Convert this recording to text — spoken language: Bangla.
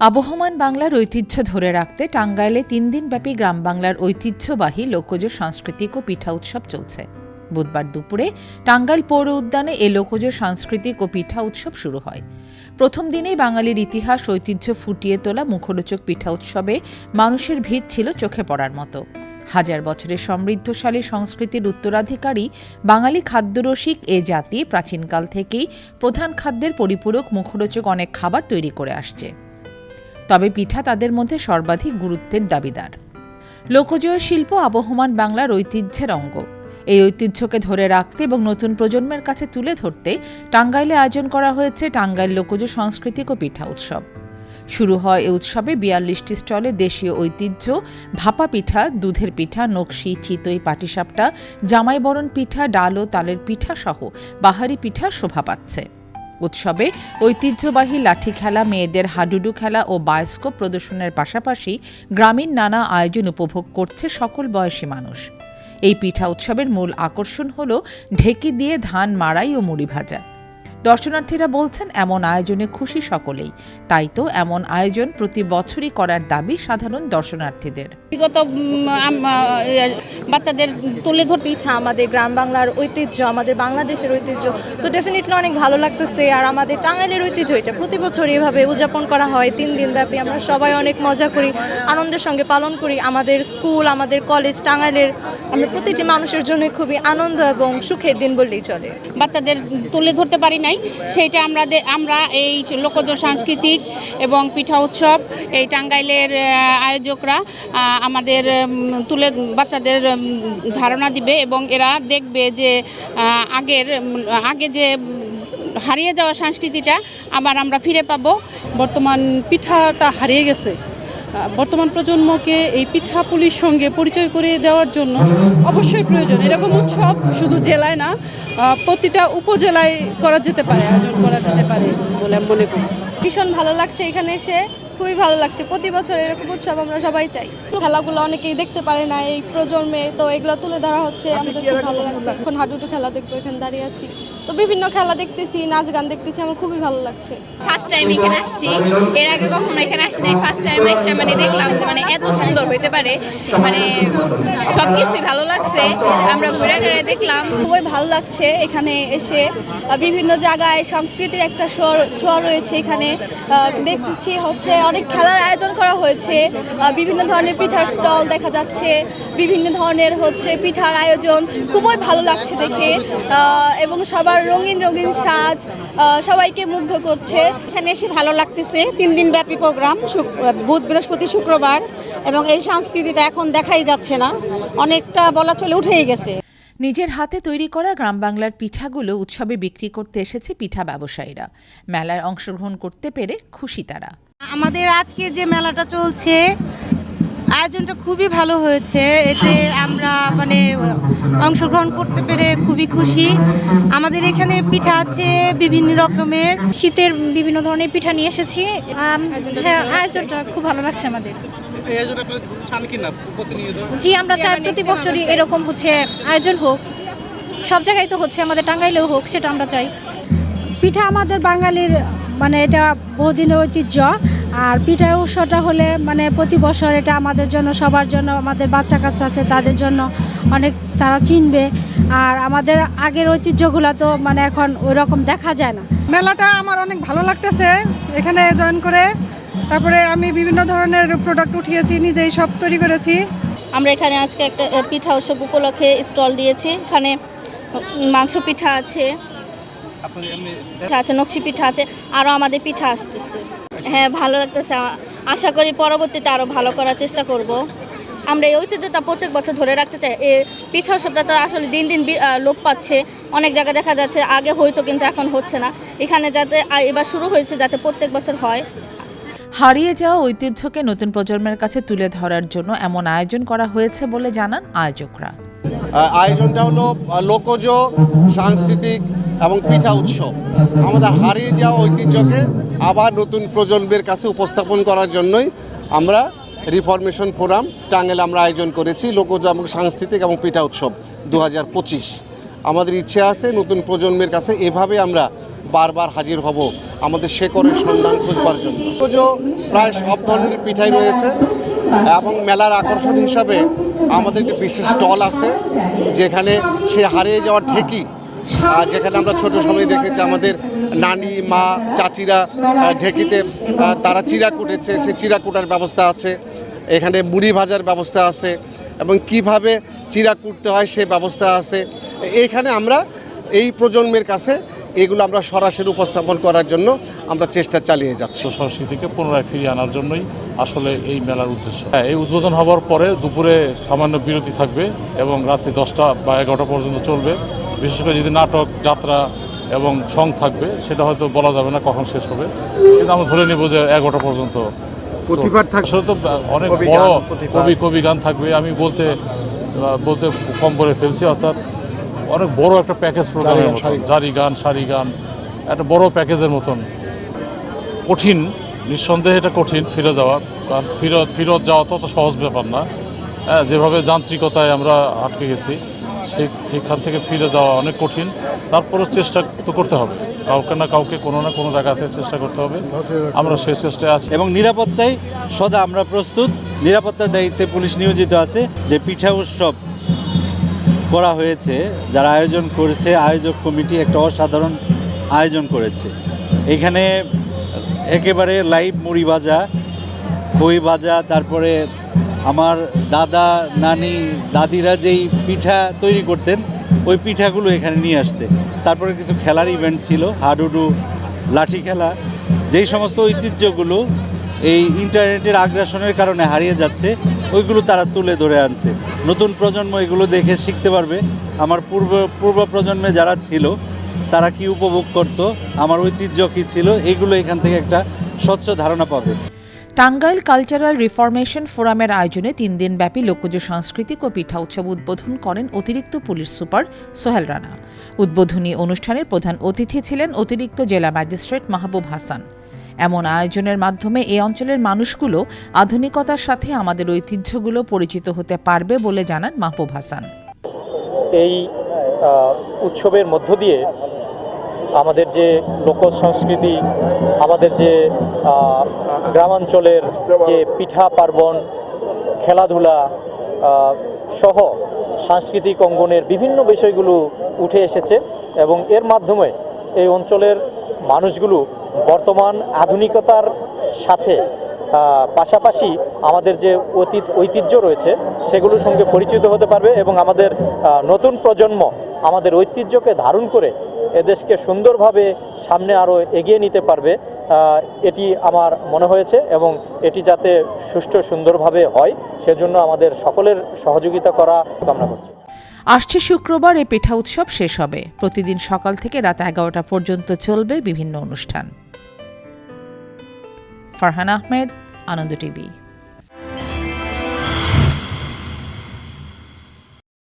আবহমান বাংলার ঐতিহ্য ধরে রাখতে টাঙ্গাইলে তিন দিনব্যাপী গ্রাম বাংলার ঐতিহ্যবাহী লোকজ সাংস্কৃতিক ও পিঠা উৎসব চলছে। বুধবার দুপুরে টাঙ্গাইল পৌর উদ্যানে এ লোকজ সাংস্কৃতিক ও পিঠা উৎসব শুরু হয়। প্রথম দিনেই বাঙালির ইতিহাস ঐতিহ্য ফুটিয়ে তোলা মুখরোচক পিঠা উৎসবে মানুষের ভিড় ছিল চোখে পড়ার মতো। হাজার বছরের সমৃদ্ধশালী সংস্কৃতির উত্তরাধিকারী বাঙালি খাদ্যরসিক এ জাতি প্রাচীনকাল থেকেই প্রধান খাদ্যের পরিপূরক মুখরোচক অনেক খাবার তৈরি করে আসছে। তবে পিঠা তাদের মধ্যে সর্বাধিক গুরুত্বের দাবিদার। লোকজয় শিল্প আবহমান বাংলার ঐতিহ্যের অঙ্গ। এই ঐতিহ্যকে ধরে রাখতে এবং নতুন প্রজন্মের কাছে তুলে ধরতে টাঙ্গাইলে আয়োজন করা হয়েছে টাঙ্গাইল লোকজ সাংস্কৃতিক ও পিঠা উৎসব। শুরু হয় এই উৎসবে বিয়াল্লিশটি স্টলে দেশীয় ঐতিহ্য, ভাপা পিঠা, দুধের পিঠা, নকশি, চিতই পাটিসাপটা, জামাইবরণ পিঠা, ডাল ও তালের পিঠা সহ বাহারি পিঠা শোভা পাচ্ছে। উৎসবে ঐতিহ্যবাহী লাঠি খেলা, মেয়েদের হাডুডু খেলা ও বায়োস্কোপ প্রদর্শনের পাশাপাশি গ্রামীণ নানা আয়োজন উপভোগ করছে সকল বয়সী মানুষ। এই পিঠা উৎসবের মূল আকর্ষণ হল ঢেকি দিয়ে ধান মাড়াই ও মুড়ি ভাজা। দর্শনার্থীরা বলছেন, এমন আয়োজনে খুশি সকলেই। তাই তো এমন আয়োজন প্রতি বছরই করার দাবি সাধারণ দর্শনার্থীদের। বিগত বাচ্চাদের তুলে ধরতে ইচ্ছা আমাদের গ্রাম বাংলার ঐতিহ্য, আমাদের বাংলাদেশের ঐতিহ্য। তো ডেফিনেটলি অনেক ভালো লাগতেছে। আর আমাদের টাঙ্গাইলের ঐতিহ্য, এটা প্রতি বছর এভাবে উদযাপন করা হয়। তিন দিন ব্যাপী আমরা সবাই অনেক মজা করি, আনন্দের সঙ্গে পালন করি। আমাদের স্কুল, আমাদের কলেজ, টাঙ্গাইলের আমরা প্রতিটি মানুষের জন্য খুবই আনন্দ এবং সুখের দিন বললেই চলে। বাচ্চাদের তুলে ধরতে পারি নাই। সেইটা আমরা দে- আমরা এই লোকজ সাংস্কৃতিক এবং পিঠা উৎসব এই টাঙ্গাইলের আয়োজকরা আমাদের তুলে বাচ্চাদের ধারণা দিবে এবং এরা দেখবে যে আগের আগে যে হারিয়ে যাওয়া সংস্কৃতিটা আবার আমরা ফিরে পাবো। বর্তমান পিঠাটা হারিয়ে গেছে। বর্তমান প্রজন্মকে এই পিঠাপুলির সঙ্গে পরিচয় করিয়ে দেওয়ার জন্য অবশ্যই প্রয়োজন। এরকম উৎসব শুধু জেলায় না প্রতিটা উপজেলায় করা যেতে পারে, আয়োজন করা যেতে পারে বলে মনে করি। ভীষণ ভালো লাগছে এখানে এসে। খুবই ভালো লাগছে। প্রতি বছর এরকম উৎসব আমরা সবাই চাই। খেলাগুলো অনেকেই দেখতে পারে না এই প্রজন্মে তো এগুলো তুলে ধরা হচ্ছে আমাদের খুব ভালো লাগছে। এখন হাডুডু খেলা দেখব এখানে দাঁড়িয়ে আছি। তো বিভিন্ন খেলা দেখতেছি নাচ গান দেখতেছি আমার খুবই ভালো লাগছে। ফার্স্ট টাইম এখানে আসছি। এর আগে কখনো এখানে আসি নাই ফার্স্ট টাইম এসে মানে দেখলাম যে মানে এত সুন্দর হইতে পারে। মানে সব কিছুই ভালো লাগছে। আমরা ঘুরে ঘুরে দেখলাম। খুবই ভালো লাগছে এখানে এসে। বিভিন্ন জায়গায় সংস্কৃতির একটা ছোঁয়া- রয়েছে এখানে। আহ, দেখতেছি হচ্ছে অনেক খেলার আয়োজন করা হয়েছে। বিভিন্ন ধরনের পিঠার স্টল দেখা যাচ্ছে বিভিন্ন ধরনের হচ্ছে পিঠার আয়োজন। খুবই ভালো লাগছে দেখে। এবং সবার রঙিন রঙিন সাজ সবাইকে মুগ্ধ করছে। এখানে এসে ভালো লাগতেছে। তিন দিন ব্যাপী প্রোগ্রাম শুক- বুধ বৃহস্পতি শুক্রবার। এবং এই সংস্কৃতিটা এখন দেখাই যাচ্ছে না। অনেকটা বলা চলে উঠেই গেছে। নিজের হাতে তৈরি করা গ্রাম বাংলার পিঠাগুলো উৎসবে বিক্রি করতে এসেছে পিঠা ব্যবসায়ীরা। মেলার অংশগ্রহণ করতে পেরে খুশি তারা। আমাদের আজকে যে মেলাটা চলছে আয়োজনটা খুবই ভালো হয়েছে। এতে আমরা মানে অংশগ্রহণ করতে পেরে খুবই খুশি। আমাদের এখানে পিঠা আছে বিভিন্ন রকমের। শীতের বিভিন্ন ধরনের পিঠা নিয়ে এসেছি। হ্যাঁ আয়োজনটা খুব ভালো লাগছে আমাদের। জি আমরা চাই প্রতি বছরই এরকম হচ্ছে আয়োজন হোক। সব জায়গায় তো হচ্ছে আমাদের টাঙ্গাইলেও হোক সেটা আমরা চাই। পিঠা আমাদের বাঙালির মানে এটা বহুদিনের ঐতিহ্য। আর পিঠা উৎসবটা হলে মানে প্রতি বছর এটা আমাদের জন্য সবার জন্য আমাদের বাচ্চা কাচ্চা আছে তাদের জন্য অনেক তারা চিনবে। আর আমাদের আগের ঐতিহ্যগুলো তো মানে এখন ওই রকম দেখা যায় না। মেলাটা আমার অনেক ভালো লাগতেছে এখানে জয়েন করে। তারপরে আমি বিভিন্ন ধরনের প্রোডাক্ট উঠিয়েছি নিজেই সব তৈরি করেছি। আমরা এখানে আজকে একটা পিঠা উৎসব উপলক্ষে স্টল দিয়েছি। এখানে মাংস পিঠা আছে। আছে নকশি পিঠা আছে আরও আমাদের পিঠা আসতেছে। হ্যাঁ ভালো লাগতেছে। আশা করি পরবর্তীতে আরও ভালো করার চেষ্টা করব। আমরা এই ঐতিহ্যটা প্রত্যেক বছর ধরে রাখতে চাই। এই পিঠা উৎসবটা তো আসলে দিন দিন লোপ পাচ্ছে। অনেক জায়গায় দেখা যাচ্ছে আগে হয়তো কিন্তু এখন হচ্ছে না। এখানে যাতে এবার শুরু হয়েছে যাতে প্রত্যেক বছর হয়। হারিয়ে যাওয়া ঐতিহ্যকে নতুন প্রজন্মের কাছে তুলে ধরার জন্য এমন আয়োজন করা হয়েছে বলে জানান আয়োজকরা। আয়োজনটা হলো লোকজ সাংস্কৃতিক এবং পিঠা উৎসব। আমাদের হারিয়ে যাওয়া ঐতিহ্যকে আবার নতুন প্রজন্মের কাছে উপস্থাপন করার জন্যই আমরা রিফরমেশন ফোরাম টাঙ্গেল আমরা আয়োজন করেছি লোকজ এবং সাংস্কৃতিক এবং পিঠা উৎসব দু হাজার পঁচিশ। আমাদের ইচ্ছে আছে নতুন প্রজন্মের কাছে এভাবে আমরা বারবার হাজির হব আমাদের শেকরের সন্ধান খুঁজবার জন্য। প্রায় সব ধরনের পিঠাই রয়েছে এবং মেলার আকর্ষণ হিসাবে আমাদের একটি বিশেষ স্টল আছে যেখানে সে হারিয়ে যাওয়া আহ, যেখানে আমরা ছোট সময় দেখেছি আমাদের নানি, মা, চাচিরা ঢেকিতে তারা চিরা কুটেছে, সে চিরা কুটার ব্যবস্থা আছে। এখানে মুড়ি ভাজার ব্যবস্থা আছে এবং কীভাবে চিরা কুটতে হয় সে ব্যবস্থা আছে। এখানে আমরা এই প্রজন্মের কাছে এগুলো আমরা সরাসরি উপস্থাপন করার জন্য আমরা চেষ্টা চালিয়ে যাচ্ছি। সংস্কৃতিকে পুনরায় ফিরিয়ে আনার জন্যই আসলে এই মেলার উদ্দেশ্য। হ্যাঁ এই উদ্বোধন হওয়ার পরে দুপুরে সামান্য বিরতি থাকবে এবং রাত্রি দশটা বা এগারোটা পর্যন্ত চলবে। বিশেষ করে যদি নাটক যাত্রা এবং সং থাকবে সেটা হয়তো বলা যাবে না কখন শেষ হবে। কিন্তু আমরা ধরে নেব যে এগারোটা পর্যন্ত। আসলে তো অনেক বড় কবি কবি গান থাকবে। আমি বলতে বলতে কম করে ফেলছি অর্থাৎ অনেক বড় একটা প্যাকেজ প্রোগ্রামের মতন। জারি গান সারি গান একটা বড় প্যাকেজের মতন। কঠিন নিঃসন্দেহে এটা কঠিন ফিরে যাওয়া। কারণ ফিরত ফিরত যাওয়া তত সহজ ব্যাপার না। হ্যাঁ যেভাবে যান্ত্রিকতায় আমরা আটকে গেছি। সেখান থেকে ফিরে যাওয়া অনেক কঠিন। তারপরেও চেষ্টা তো করতে হবে। কাউকে না কাউকে কোনো না কোনো জায়গা থেকে চেষ্টা করতে হবে। আমরা সেই চেষ্টায় আছি। এবং নিরাপত্তায় সদা আমরা প্রস্তুত। নিরাপত্তার দায়িত্বে পুলিশ নিয়োজিত আছে। যে পিঠা উৎসব করা হয়েছে, যারা আয়োজন করেছে আয়োজক কমিটি, একটা অসাধারণ আয়োজন করেছে। এখানে একেবারে লাইভ মুড়ি ভাজা, খই ভাজা, তারপরে আমার দাদা, নানি, দাদিরা যেই পিঠা তৈরি করতেন, ওই পিঠাগুলো এখানে নিয়ে আসছে। তারপরে কিছু খেলার ইভেন্ট ছিল, হাডুডু, লাঠি খেলা। যেই সমস্ত ঐতিহ্যগুলো এই ইন্টারনেটের আগ্রাসনের কারণে হারিয়ে যাচ্ছে, ওইগুলো তারা তুলে ধরে আনছে। নতুন প্রজন্ম এগুলো দেখে শিখতে পারবে। আমার পূর্ব পূর্ব প্রজন্মে যারা ছিল, তারা কি উপভোগ করত? আমার ঐতিহ্য কী ছিল? এগুলো এখান থেকে একটা স্বচ্ছ ধারণা পাবে। টাঙ্গাইল কালচারাল রিফরমেশন ফোরামের আয়োজনে তিন দিনব্যাপী লোকজ সাংস্কৃতিক ও পিঠা উৎসব উদ্বোধন করেন অতিরিক্ত পুলিশ সুপার সোহেল রানা। উদ্বোধনী অনুষ্ঠানের প্রধান অতিথি ছিলেন অতিরিক্ত জেলা ম্যাজিস্ট্রেট মাহবুব হাসান। এমন আয়োজনের মাধ্যমে এই অঞ্চলের মানুষগুলো আধুনিকতার সাথে আমাদের ঐতিহ্যগুলো পরিচিত হতে পারবে বলে জানান মাহবুব হাসান। এই উৎসবের মধ্য দিয়ে আমাদের যে লোক সংস্কৃতি, আমাদের যে গ্রামাঞ্চলের যে পিঠা পার্বণ, খেলাধুলা সহ সাংস্কৃতিক অঙ্গনের বিভিন্ন বিষয়গুলো উঠে এসেছে এবং এর মাধ্যমে এই অঞ্চলের মানুষগুলো বর্তমান আধুনিকতার সাথে পাশাপাশি আমাদের যে অতীত, ঐতিহ্য রয়েছে সেগুলোর সঙ্গে পরিচিত হতে পারবে এবং আমাদের নতুন প্রজন্ম আমাদের ঐতিহ্যকে ধারণ করে এদেশকে সুন্দরভাবে সামনে আরও এগিয়ে নিতে পারবে। এটি আমার মনে হয়েছে এবং এটি যাতে সুষ্ঠু সুন্দরভাবে হয়, সেজন্য আমাদের সকলের সহযোগিতা করা কামনা করছি। আসছে শুক্রবার এই পিঠা উৎসব শেষ হবে। প্রতিদিন সকাল থেকে রাত এগারোটা পর্যন্ত চলবে বিভিন্ন অনুষ্ঠান। ফারহান আহমেদ, আনন্দ টিভি।